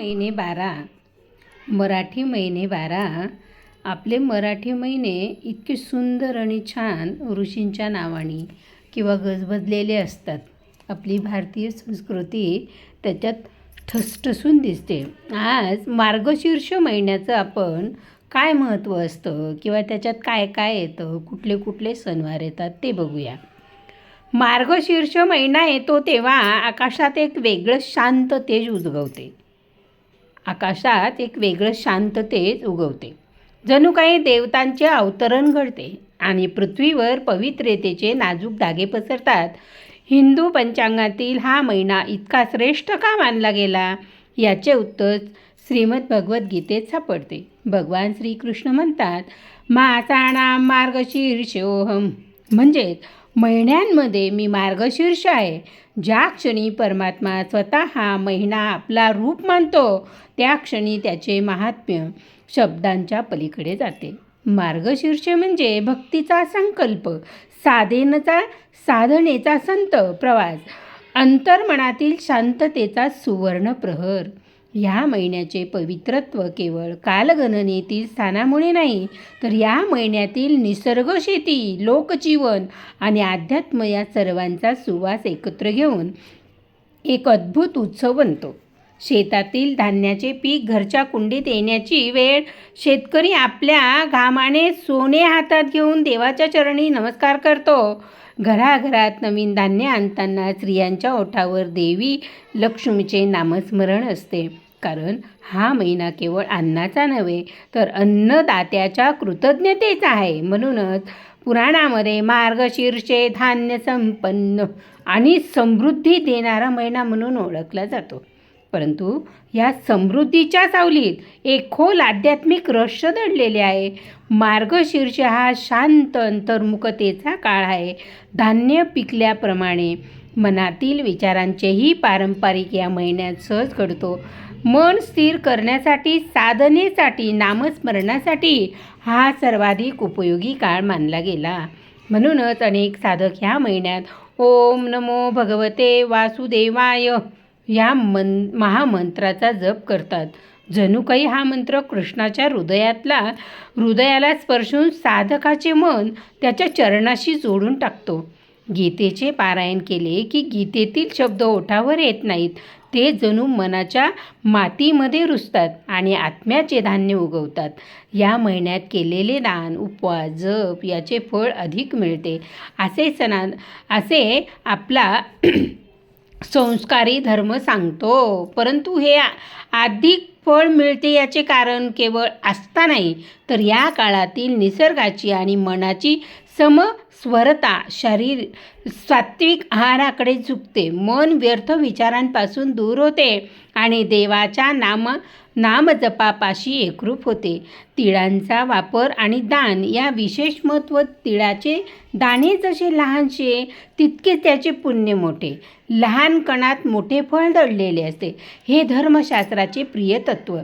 महिने बारा मराठी महिने बारा. आपले मराठी महिने इतके सुंदर आणि छान ऋषींच्या नावाने किंवा गजबजलेले असतात. आपली भारतीय संस्कृती त्याच्यात ठसठसून दिसते. आज मार्गशीर्ष महिन्याचं आपण काय महत्त्व असतं किंवा त्याच्यात काय काय येतं कुठले कुठले सणवार येतात ते बघूया. मार्गशीर्ष महिना येतो तेव्हा आकाशात एक वेगळं शांत तेज उजगवते. आकाशात एक वेगळं शांततेच उगवते. जणू काही देवतांचे अवतरण घडते आणि पृथ्वीवर पवित्रतेचे नाजूक धागे पसरतात. हिंदू पंचांगातील हा महिना इतका श्रेष्ठ का मानला गेला? याचे उत्तर श्रीमद भगवद्गीतेत सापडते. भगवान श्रीकृष्ण म्हणतात मासाणाम मार्गशीर्षोहम म्हणजेच महिन्यांमध्ये मी मार्गशीर्ष आहे. ज्या क्षणी परमात्मा स्वतः हा महिना आपला रूप मानतो त्या क्षणी त्याचे महात्म्य शब्दांच्या पलीकडे जाते. मार्गशीर्ष म्हणजे भक्तीचा संकल्प साधेनचा साधनेचा संत प्रवास अंतर्मनातील शांततेचा सुवर्ण ह्या महिन्याचे पवित्रत्व केवळ कालगणनेतील स्थानामुळे नाही तर या महिन्यातील निसर्ग शेती लोकजीवन आणि अध्यात्म या सर्वांचा सुवास एकत्र घेऊन एक अद्भुत उत्सव बनतो. शेतातील धान्याचे पीक घरच्या कुंडीत येण्याची वेळ शेतकरी आपल्या घामाने सोने हातात घेऊन देवाच्या चरणी नमस्कार करतो. घराघरात नवीन धान्य आणताना स्त्रियांच्या ओठावर देवी लक्ष्मीचे नामस्मरण असते. कारण हा महिना केवळ अन्नाचा नव्हे तर अन्नदात्याच्या कृतज्ञतेचा आहे. म्हणूनच पुराणामध्ये मार्गशीर्षे धान्य संपन्न आणि समृद्धी देणारा महिना म्हणून ओळखला जातो. परंतु या समृद्धीच्या सावलीत एक खोल आध्यात्मिक रहस्य दडलेले आहे. मार्गशीर्ष हा शांत अंतर्मुखतेचा काळ आहे. धान्य पिकल्याप्रमाणे मनातील विचारांचेही पारंपरिक या महिन्यात सहज घडतो. मन स्थिर करण्यासाठी साधनेसाठी नामस्मरणासाठी हा सर्वाधिक उपयोगी काळ मानला गेला. म्हणूनच अनेक साधक ह्या महिन्यात ओम नमो भगवते वासुदेवाय या मन महामंत्राचा जप करतात. जणू काही हा मंत्र कृष्णाच्या हृदयातला हृदयाला स्पर्शून साधकाचे मन त्याच्या चरणाशी जोडून टाकतो. गीतेचे पारायण केले की गीतेतील शब्द ओठावर येत नाहीत. ते जणू मनाच्या मातीमध्ये रुजतात आणि आत्म्याचे धान्य उगवतात. या महिन्यात केलेले दान उपवास जप याचे फळ अधिक मिळते. असे सणा असे आपला संस्कारी धर्म सांगतो. परंतु हे अधिक फळ मिळते याचे कारण केवळ आस्था नाही तर या काळातील निसर्गाची आणि मनाची सम स्वरता शरीर सात्विक आहाराकडे झुकते. मन व्यर्थ विचारांपासून दूर होते आणि देवाच्या नाम नामजपापाशी एकरूप होते. तिळांचा वापर आणि दान या विशेष महत्त्व तिळाचे दाणे जसे लहानसे तितके त्याचे पुण्य मोठे. लहान कणात मोठे फळ दडलेले असते. हे धर्मशास्त्राचे प्रिय तत्त्व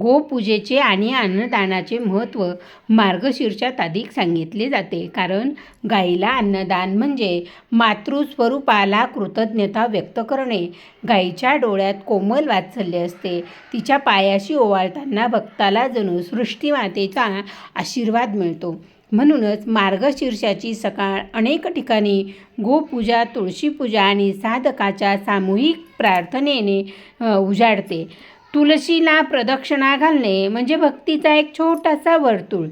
गोपूजेचे आणि अन्नदानाचे महत्त्व मार्गशीर्षात अधिक सांगितले जाते. कारण गाईला अन्नदान म्हणजे मातृस्वरूपाला कृतज्ञता व्यक्त करणे. गाईच्या डोळ्यात कोमल वात्सल्य असते. तिच्या पायाशी ओवाळताना भक्ताला जणू सृष्टीमातेचा आशीर्वाद मिळतो. म्हणूनच मार्गशीर्षाची सकाळ अनेक ठिकाणी गोपूजा तुळशीपूजा आणि साधकाच्या सामूहिक प्रार्थनेने उजाडते. तुळशीला प्रदक्षिणा घालणे म्हणजे भक्तीचा एक छोटासा वर्तुळ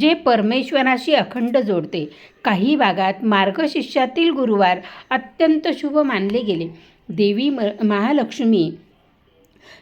जे परमेश्वराशी अखंड जोडते. काही भागात मार्गशिष्यातील गुरुवार अत्यंत शुभ मानले गेले. देवी म महालक्ष्मी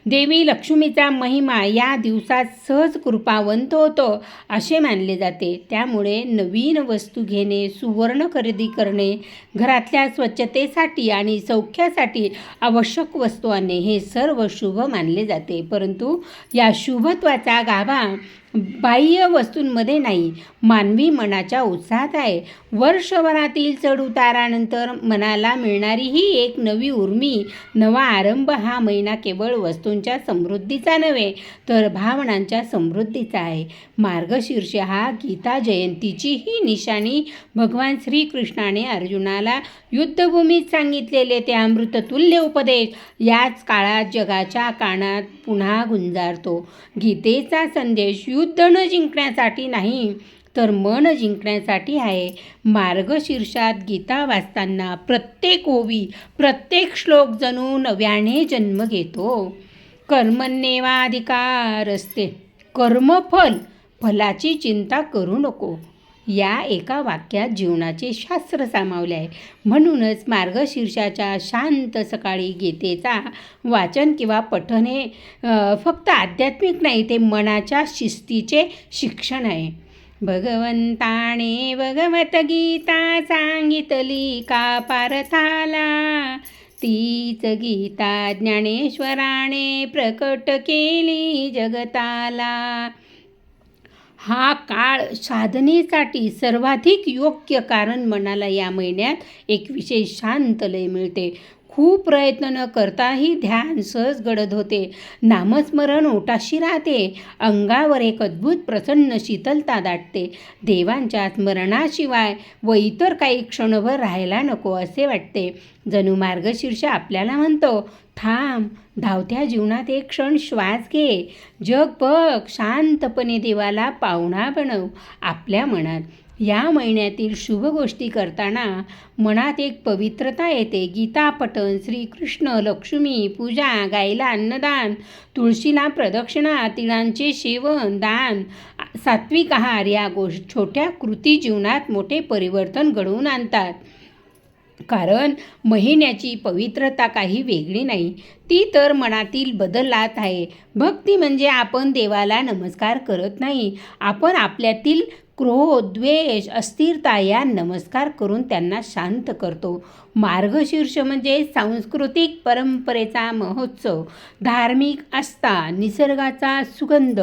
देवी लक्ष्मीचा महिमा या दिवसात सहज कृपावंत होतो असे मानले जाते. त्यामुळे नवीन वस्तू घेणे सुवर्ण खरेदी करणे घरातल्या स्वच्छतेसाठी आणि सौख्यासाठी आवश्यक वस्तू आणणे हे सर्व शुभ मानले जाते. परंतु या शुभत्वाचा गाभा बाह्य वस्तूंमध्ये नाही मानवी मनाच्या उत्साहात आहे. वर्षभरातील चढउतारानंतर मनाला मिळणारी ही एक नवी उर्मी नवा आरंभ हा महिना केवळ वस्तूंच्या समृद्धीचा नव्हे तर भावनांच्या समृद्धीचा आहे. मार्गशीर्ष हा गीता जयंतीची ही निशाणी. भगवान श्रीकृष्णाने अर्जुनाला युद्धभूमीत सांगितलेले ते अमृततुल्य उपदेश. याच काळात जगाच्या कानात पुन्हा गुंजारतो. गीतेचा संदेश युद्ध न जिंकण्यासाठी नाही तर मन जिंकण्यासाठी आहे. मार्गशीर्षात गीता वाचताना प्रत्येक ओवी प्रत्येक श्लोक जणू नव्याने जन्म घेतो. कर्मण्येवाधिकार असते कर्मफल फलाची चिंता करू नको. या एका वाक्यात जीवनाचे शास्त्र सामावले आहे. म्हणूनच मार्गशीर्षाच्या शांत सकाळी गीतेचा वाचन किंवा पठन हे फक्त आध्यात्मिक नाही ते मनाच्या शिस्तीचे शिक्षण आहे. भगवंताने भगवत गीता सांगितली का पारथाला? तीच गीता ज्ञानेश्वराने प्रकट केली जगताला. हा काळ साधनेसाठी सर्वाधिक योग्य कारण मनाला या महिन्यात. एक विशेष शांत लय मिळते. खूप प्रयत्न न करताही ध्यान सहज घडत होते. नामस्मरण ओटाशी राहते. अंगावर एक अद्भुत प्रसन्न शीतलता दाटते. देवांच्या स्मरणाशिवाय व इतर काही क्षणभर राहायला नको असे वाटते. जणू मार्गशीर्ष आपल्याला म्हणतो थांब धावत्या जीवनात एक क्षण श्वास घे. जग बघ शांतपणे देवाला पाहुणा बनव आपल्या मनात. या महिन्यातील शुभ गोष्टी करताना मनात एक पवित्रता येते. गीता पठण श्रीकृष्ण लक्ष्मी पूजा गायला अन्नदान तुळशीला प्रदक्षिणा तिळांचे सेवन दान सात्विक आहार या गोष्ट छोट्या कृती जीवनात मोठे परिवर्तन घडवून आणतात. कारण महिन्याची पवित्रता काही वेगळी नाही ती तर मनातील बदलात आहे. भक्ती म्हणजे आपण देवाला नमस्कार करत नाही आपण आपल्यातील क्रोध द्वेष अस्थिरता या नमस्कार करून त्यांना शांत करतो. मार्गशीर्ष म्हणजे सांस्कृतिक परंपरेचा महोत्सव. धार्मिक आस्था निसर्गाचा सुगंध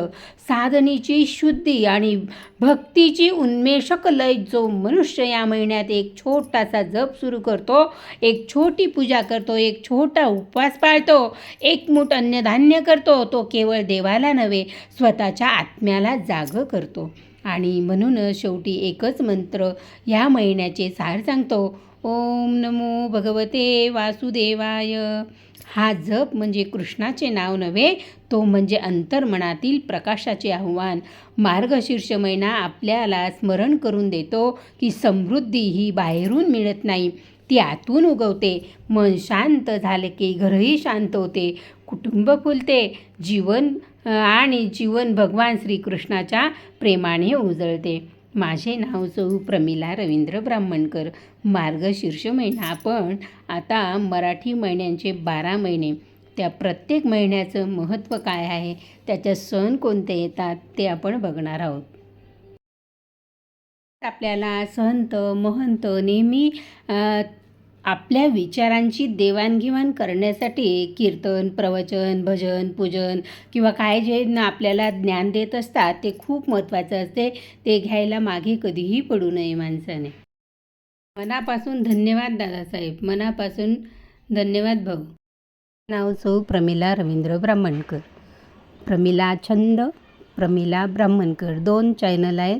साधनेची शुद्धी आणि भक्तीची उन्मेषक लय जो मनुष्य या महिन्यात एक छोटासा जप सुरू करतो एक छोटी पूजा करतो एक छोटा उपवास पाळतो एक मूठ अन्नधान्य करतो तो केवळ देवाला नव्हे स्वतःच्या आत्म्याला जाग करतो. आणि म्हणूनच शेवटी एकच मंत्र या महिन्याचे सार सांगतो. ओम नमो भगवते वासुदेवाय. हा जप म्हणजे कृष्णाचे नाव नव्हे तो म्हणजे अंतर्मनातील प्रकाशाचे आव्हान. मार्गशीर्ष महिना आपल्याला स्मरण करून देतो की समृद्धी ही बाहेरून मिळत नाही ती आतून उगवते. मन शांत झाले की घरही शांत होते. कुटुंब फुलते. जीवन आणि जीवन भगवान श्रीकृष्णाच्या प्रेमाने उजळते. माझे नाव सौ प्रमिला रवींद्र ब्राह्मणकर. मार्गशीर्ष महिना आपण आता मराठी महिन्यांचे बारा महिने. त्या प्रत्येक महिन्याचं महत्त्व काय आहे? त्याच्या सण कोणते येतात? ते आपण बघणार आहोत. आपल्याला संत महंत नेहमी आपल्या विचारांची देवाणघेवाण करण्यासाठी कीर्तन प्रवचन भजन पूजन किंवा काय जे आपल्याला ज्ञान देत असतात ते खूप महत्त्वाचं असते. ते घ्यायला मागे कधीही पडू नये माणसाने. मनापासून धन्यवाद दादासाहेब. मनापासून धन्यवाद भाऊ. नाव सौ प्रमिला रवींद्र ब्राह्मणकर. प्रमिला छंद प्रमिला ब्राह्मणकर. दोन चॅनल आहेत.